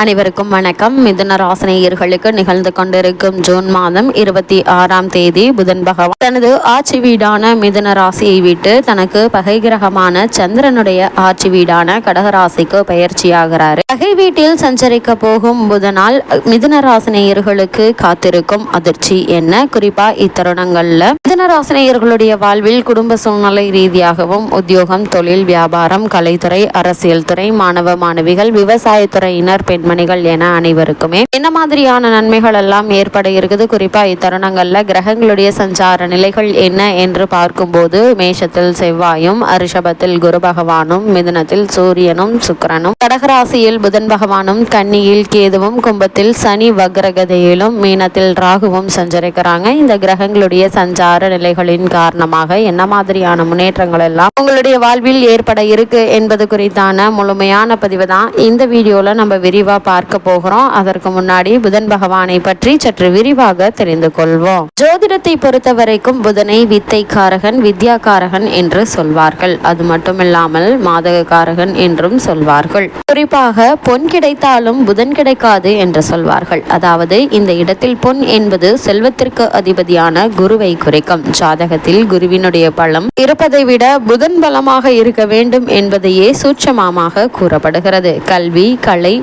அனைவருக்கும் வணக்கம். மிதுன ராசினியர்களுக்கு நிகழ்ந்து கொண்டிருக்கும் ஜூன் மாதம் இருபத்தி ஆறாம் தேதி புதன் பகவான் தனது ஆட்சி வீடான மிதுன ராசியை விட்டு தனக்கு பகை கிரகமான சந்திரனுடைய ஆட்சி வீடான கடகராசிக்கு பயிற்சியாகிறாரு. பகை வீட்டில் சஞ்சரிக்க போகும் புதனால் மிதுன ராசினியர்களுக்கு காத்திருக்கும் அதிர்ச்சி என்ன? குறிப்பா இத்தருணங்கள்ல மிதுன ராசினியர்களுடைய வாழ்வில் குடும்ப சூழ்நிலை ரீதியாகவும் உத்தியோகம் தொழில் வியாபாரம் கலைத்துறை அரசியல் துறை மாணவ மாணவிகள் விவசாயத்துறையினர் பெண் பெண்மணிகள் என அனைவருக்குமே. என்ன மாதிரியான நன்மைகள் எல்லாம் ஏற்பட இருக்குது. குறிப்பா இத்தருணங்கள்ல கிரகங்களுடைய சஞ்சார நிலைகள் என்ன என்று பார்க்கும்போது மேஷத்தில் செவ்வாயும் ரிஷபத்தில் குரு பகவானும் மிதுனத்தில் சூரியனும் சுக்கிரனும் கடகராசியில் புதன் பகவானும் கன்னியில் கேதுவும் கும்பத்தில் சனி வக்ரகதையிலும் மீனத்தில் ராகுவும் சஞ்சரிக்கிறாங்க. இந்த கிரகங்களுடைய சஞ்சார நிலைகளின் காரணமாக என்ன மாதிரியான முன்னேற்றங்கள் எல்லாம் உங்களுடைய வாழ்வில் ஏற்பட இருக்கு என்பது குறித்தான முழுமையான பதிவு தான். இந்த வீடியோல நம்ம விரிவா பார்க்க போகிறோம். அதற்கு முன்னாடி புதன் பகவானை பற்றி சற்று விரிவாக தெரிந்து கொள்வோம். ஜோதிடத்தை பொறுத்த வரைக்கும் புதனை வித்தைக்காரகன் வித்யாகாரகன் என்று சொல்வார்கள். அது மட்டுமில்லாமல் மாதகக்காரகன் என்றும் சொல்வார்கள். குறிப்பாக பொன் கிடைத்தாலும் புதன் கிடைக்காது என்று சொல்வார்கள். அதாவது இந்த இடத்தில் பொன் என்பது செல்வத்திற்கு அதிபதியான குருவை குறைக்கும். ஜாதகத்தில் குருவினுடைய பலம் இருப்பதை விட புதன் பலமாக இருக்க வேண்டும் என்பதையே சூட்சமமாக கூறப்படுகிறது. கல்வி கலை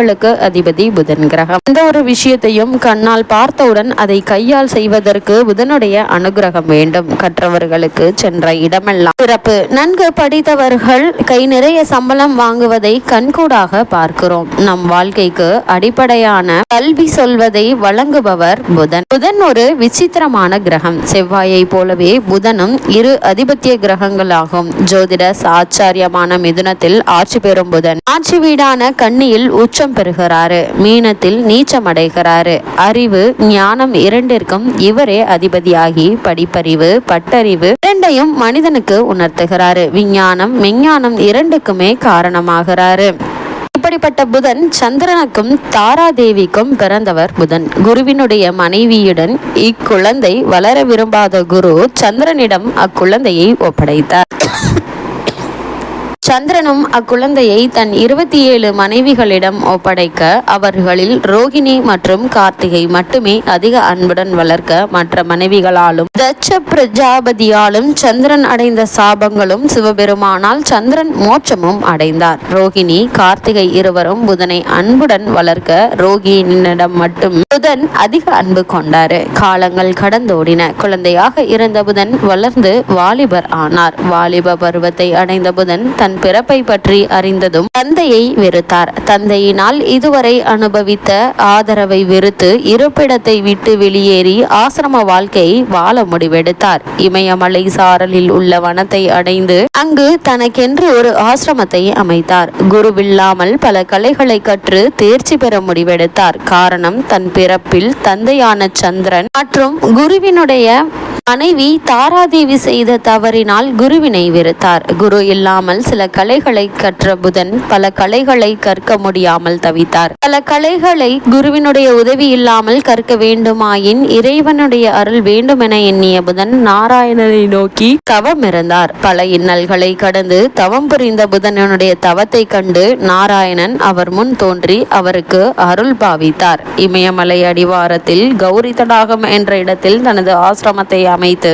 உங்களுக்கு அதிபதி புதன் கிரகம். எந்த ஒரு விஷயத்தையும் கண்ணால் பார்த்தவுடன் அதை கையால் செய்வதற்கு புதனுடைய அனுகிரகம் வேண்டும். கற்றவர்களுக்கு சென்ற இடமெல்லாம் சிறப்பு. நன்கு படித்தவர்கள் கை நிறைய சம்பளம் வாங்குவதை கண்கூடாக பார்க்கிறோம். நம் வாழ்க்கைக்கு அடிப்படையான கல்வி சொல்வதை வழங்குபவர் புதன். புதன் ஒரு விசித்திரமான கிரகம். செவ்வாயை போலவே புதனும் இரு அதிபத்திய கிரகங்களாகும். ஜோதிட சாச்சாரியமான மிதுனத்தில் ஆட்சி பெறும் புதன். ஆட்சி வீடான கண்ணியில் உச்சம் பெறுகிறாரு. மீனத்தில் நீச்சம் அடைகிறாரு. அறிவு ஞானம் இரண்டிற்கும் இவரே அதிபதியாகி படிப்பறிவு பட்டறிவு இரண்டையும் மனிதனுக்கு உணர்த்துகிறாரு. விஞ்ஞானம் மெஞ்ஞானம் இரண்டுக்குமே காரணமாகிறாரு. இப்படிப்பட்ட புதன் சந்திரனுக்கும் தாராதேவிக்கும் பிறந்தவர் புதன். குருவினுடைய மனைவியுடன் இக்குழந்தை வளர விரும்பாத குரு சந்திரனிடம் அக்குழந்தையை ஒப்படைத்தார். சந்திரனும் அக்குழந்தையை தன் இருபத்தி ஏழு மனைவிகளிடம் ஒப்படைக்க அவர்களில் ரோகிணி மற்றும் கார்த்திகை மட்டுமே அதிக அன்புடன் வளர்க்க மற்ற மனைவிகளாலும் தட்ச பிரஜாபதியாலும் சந்திரன் அடைந்த சாபங்களும் சிவபெருமானால் சந்திரன் மோட்சமும் அடைந்தார். ரோகிணி கார்த்திகை இருவரும் புதனை அன்புடன் வளர்க்க ரோகிணியிடம் மட்டும் புதன் அதிக அன்பு கொண்டாரு. காலங்கள் கடந்தோடின. குழந்தையாக இருந்த புதன் வளர்ந்து வாலிபர் ஆனார். வாலிப பருவத்தை அடைந்த புதன் தன் பிறப்பை பற்றி அறிந்ததும் தந்தையை வெறுத்தார். தந்தையினால் இதுவரை அனுபவித்த ஆதரவை வெறுத்து இருப்பிடத்தை விட்டு வெளியேறி ஆசிரம வாழ்க்கையை வாழ முடிவெடுத்தார். இமயமலை சாரலில் உள்ள வனத்தை அடைந்து அங்கு தனக்கென்று ஒரு ஆசிரமத்தை அமைத்தார். குருவில்லாமல் பல கலைகளை கற்று தேர்ச்சி பெற முடிவெடுத்தார். காரணம் தன் பிறப்பில் தந்தையான சந்திரன் மற்றும் குருவினுடைய மனைவி தாராதேவி செய்த தவறினால் குருவினை வெறுத்தார். குரு இல்லாமல் சில கலைகளை கற்ற புதன் பல கலைகளை கற்க முடியாமல் தவித்தார். பல கலைகளை குருவினுடைய உதவி இல்லாமல் கற்க வேண்டுமாயின் இறைவனுடைய அருள் வேண்டுமென எண்ணிய புதன் நாராயணனை நோக்கி தவம் இருந்தார் பல இன்னல்களை கடந்து தவம் புரிந்த புதனனுடைய தவத்தை கண்டு நாராயணன் அவர் முன் தோன்றி அவருக்கு அருள் பாவித்தார். இமயமலை அடிவாரத்தில் கௌரி தடாகம் என்ற இடத்தில் தனது ஆசிரமத்தை அமைத்து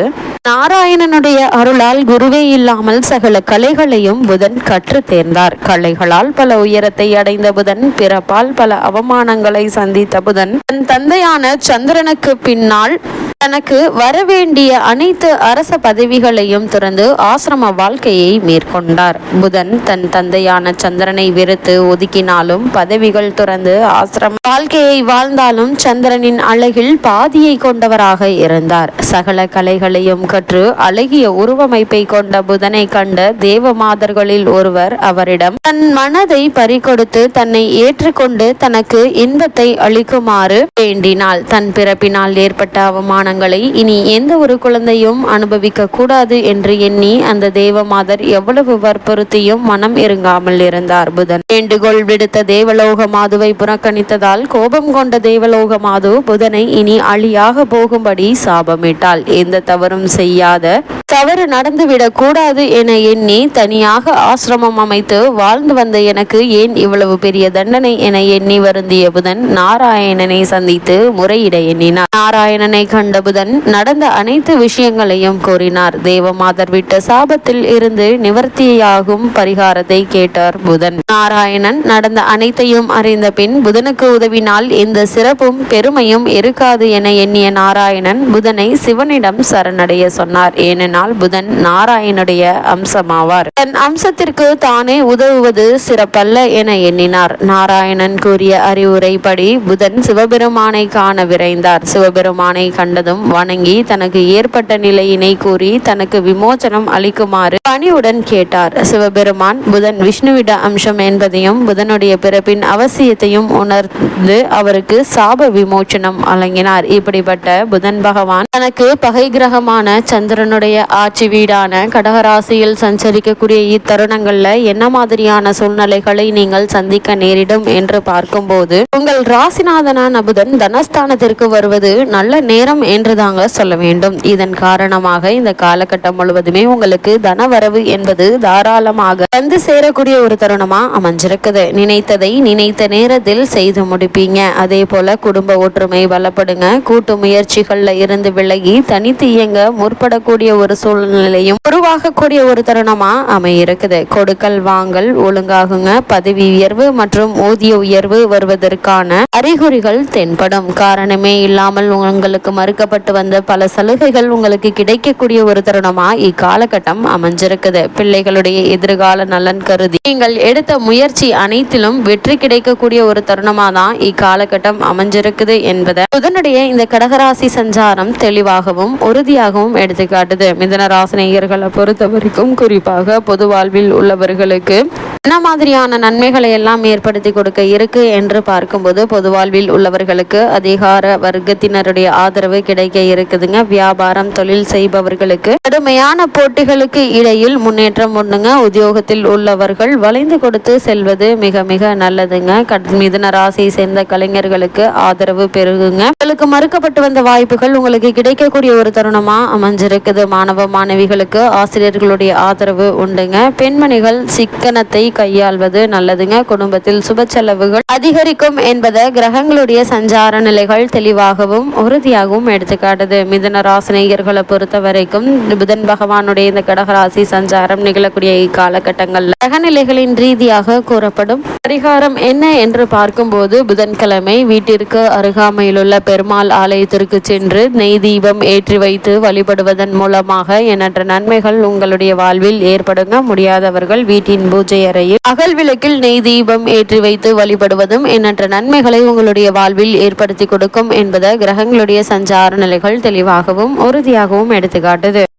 நாராயணனுடைய அருளால் குருவே இல்லாமல் சகல கலைகளையும் புதன் கற்று தேர்ந்தார். கலைகளால் பல உயரத்தை அடைந்த புதன் பிறப்பால் பல அவமானங்களை சந்தித்த புதன் தன் தந்தையான சந்திரனுக்கு பின்னால் தனக்கு வரவேண்டிய அனைத்து அரச பதவிகளையும் துறந்து ஆசிரம வாழ்க்கையை மேற்கொண்டார். புதன் தன் தந்தையான சந்திரனை வெறுத்து ஒதுக்கினாலும் பதவிகள் துறந்து ஆசிரம வாழ்க்கையை வாழ்ந்தாலும் சந்திரனின் அழகில் பாதியை கொண்டவராக இருந்தார். சகல கலைகளையும் கற்று அழகிய உருவமைப்பை கொண்ட புதனை கண்ட தேவ மாதர்களில் ஒருவர் அவரிடம் தன் மனதை பறிகொடுத்து தன்னை ஏற்றுக்கொண்டு தனக்கு இன்பத்தை அளிக்குமாறு வேண்டினாள். தன் பிறப்பினால் ஏற்பட்ட அவமானங்களை இனி எந்த ஒரு குழந்தையும் அனுபவிக்க கூடாது என்று எண்ணி அந்த தேவமாதர் எவ்வளவு வற்புறுத்தியும் மனம் இறங்காமல் இருந்தார் புதன். வேண்டுகோள் விடுத்த தேவலோக மாதுவை புறக்கணித்ததால் கோபம் கொண்ட தேவலோக மாது புதனை இனி அழியாக போகும்படி சாபமிட்டாள். எந்த தவறும் செய்யாத தவறு நடந்துவிடக் கூடாது என எண்ணி தனியாக ஆசிரமம் அமைத்து வாழ்ந்து வந்த எனக்கு ஏன் இவ்வளவு பெரிய தண்டனை என எண்ணி வருந்திய புதன் நாராயணனை சந்தித்து முறையிட எண்ணினார். நாராயணனை கண்ட புதன் நடந்த அனைத்து விஷயங்களையும் கூறினார். தேவமாதர் விட்ட சாபத்தில் இருந்து நிவர்த்தியாகும் பரிகாரத்தை கேட்டார் புதன். நாராயணன் நடந்த அனைத்தையும் அறிந்த பின் புதனுக்கு உதவினால் இந்த சிறப்பும் பெருமையும் இருக்காது என எண்ணிய நாராயணன் புதனை சிவனிடம் சரணடைய சொன்னார். ஏனென்றால் புதன் நாராயணுடைய அம்சமாவார். தன் அம்சத்திற்கு தானே உதவுவது சிறப்பல்ல என எண்ணினார். நாராயணன் கூறிய அறிவுரைப்படி புதன் சிவபெருமானை காண விரைந்தார். சிவபெருமானை கண்டதும் வணங்கி தனக்கு ஏற்பட்ட நிலையினை கூறி தனக்கு விமோச்சனம் அளிக்குமாறு பணிவுடன் கேட்டார். சிவபெருமான் புதன் விஷ்ணுவிட அம்சம் என்பதையும் புதனுடைய பிறப்பின் அவசியத்தையும் உணர்ந்து அவருக்கு சாப விமோச்சனம் வழங்கினார் இப்படிப்பட்ட புதன் பகவான் தனக்கு பகை கிரகமான சந்திரனுடைய ஆட்சி வீடான கடகராசியில் சஞ்சரிக்கக்கூடிய இத்தருணங்கள்ல என்ன மாதிரியான சூழ்நிலைகளை நீங்கள் சந்திக்க நேரிடும் என்று பார்க்கும்போது உங்கள் ராசிநாதனான புதன் தனஸ்தானத்திற்கு வருவது நல்ல நேரம் என்று தாங்க சொல்ல வேண்டும். இதன் காரணமாக இந்த காலகட்டம் முழுவதுமே உங்களுக்கு தனவரவு என்பது தாராளமாக வந்து சேரக்கூடிய ஒரு தருணமா அமைஞ்சிருக்குது. நினைத்ததை நினைத்த நேரத்தில் செய்து முடிப்பீங்க. அதே போல குடும்ப ஒற்றுமை பலப்படுங்க கூட்டு முயற்சிகள்ல இருந்து விலகி தனித்து இயங்க முற்படக்கூடிய ஒரு சூழ்நிலையும் உருவாகக்கூடிய ஒரு தருணமா அமையிருக்குது. கொடுக்கல் வாங்கல் ஒழுங்காகுங்க. பதவி உயர்வு மற்றும் ஊதிய உயர்வு வருவதற்கான அறிகுறிகள் தென்படும். காரணமே இல்லாமல் உங்களுக்கு மறுக்கப்பட்டு வந்த பல சலுகைகள் உங்களுக்கு கிடைக்கக்கூடிய ஒரு தருணமா இக்காலகட்டம் அமைஞ்சிருக்குது. பிள்ளைகளுடைய எதிர்கால நலன் கருதி நீங்கள் எடுத்த முயற்சி அனைத்திலும் வெற்றி கிடைக்கக்கூடிய ஒரு தருணமா தான் இக்காலகட்டம் அமைஞ்சிருக்குது என்பதை புதனுடைய இந்த கடகராசி சஞ்சாரம் தெளிவாகவும் உறுதியாகவும் எடுத்துக்காட்டுது. மிதன ராசினியர்களை பொறுத்த வரைக்கும் குறிப்பாக பொது வாழ்வில் உள்ளவர்களுக்கு என்ன மாதிரியான நன்மைகளை எல்லாம் ஏற்படுத்தி கொடுக்க இருக்கு என்று பார்க்கும்போது பொது வாழ்வில் உள்ளவர்களுக்கு அதிகார வர்க்கத்தினருடைய ஆதரவு கிடைக்க இருக்குதுங்க. வியாபாரம் தொழில் செய்பவர்களுக்கு கடுமையான போட்டிகளுக்கு இடையில் முன்னேற்றம் ஒண்ணுங்க உத்தியோகத்தில் உள்ளவர்கள் வளைந்து கொடுத்து செல்வது மிக மிக நல்லதுங்க. மிதுன ராசியை சேர்ந்த கலைஞர்களுக்கு ஆதரவு பெருகுங்க. உங்களுக்கு மறுக்கப்பட்டு வந்த வாய்ப்புகள் உங்களுக்கு கிடைக்கக்கூடிய ஒரு தருணமா அமைஞ்சிருக்குது மாணவ மாணவிகளுக்கு ஆசிரியர்களுடைய ஆதரவு உண்டுங்க. பெண்மணிகள் சிக்கனத்தை கையாள்வது நல்லதுங்க. குடும்பத்தில் சுப செலவுகள் அதிகரிக்கும் என்பதை கிரகங்களுடைய சஞ்சார நிலைகள் தெளிவாகவும் உறுதியாகவும் எடுத்துக்காட்டுது. மிதன ராசினியர்களை பொறுத்த வரைக்கும் புதன் பகவானுடைய இந்த கடகராசி சஞ்சாரம் நிகழக்கூடிய இக்காலகட்டங்கள் கிரகநிலைகளின் ரீதியாக கூறப்படும் பரிகாரம் என்ன என்று பார்க்கும்போது புதன்கிழமை வீட்டிற்கு அருகாமையிலுள்ள பெருமாள் ஆலயத்திற்கு சென்று நெய் தீபம் ஏற்றி வைத்து வழிபடுவதன் மூலமாக மூலமாக எண்ணற்ற நன்மைகள் உங்களுடைய வாழ்வில் ஏற்படுங்க. முடியாதவர்கள் வீட்டின் பூஜை அறையில் அகல் விளக்கில் நெய் தீபம் ஏற்றி வைத்து வழிபடுவதும் எண்ணற்ற நன்மைகளை உங்களுடைய வாழ்வில் ஏற்படுத்தி கொடுக்கும் என்பதை கிரகங்களுடைய சஞ்சார நிலைகள் தெளிவாகவும் உறுதியாகவும் எடுத்துக்காட்டுது.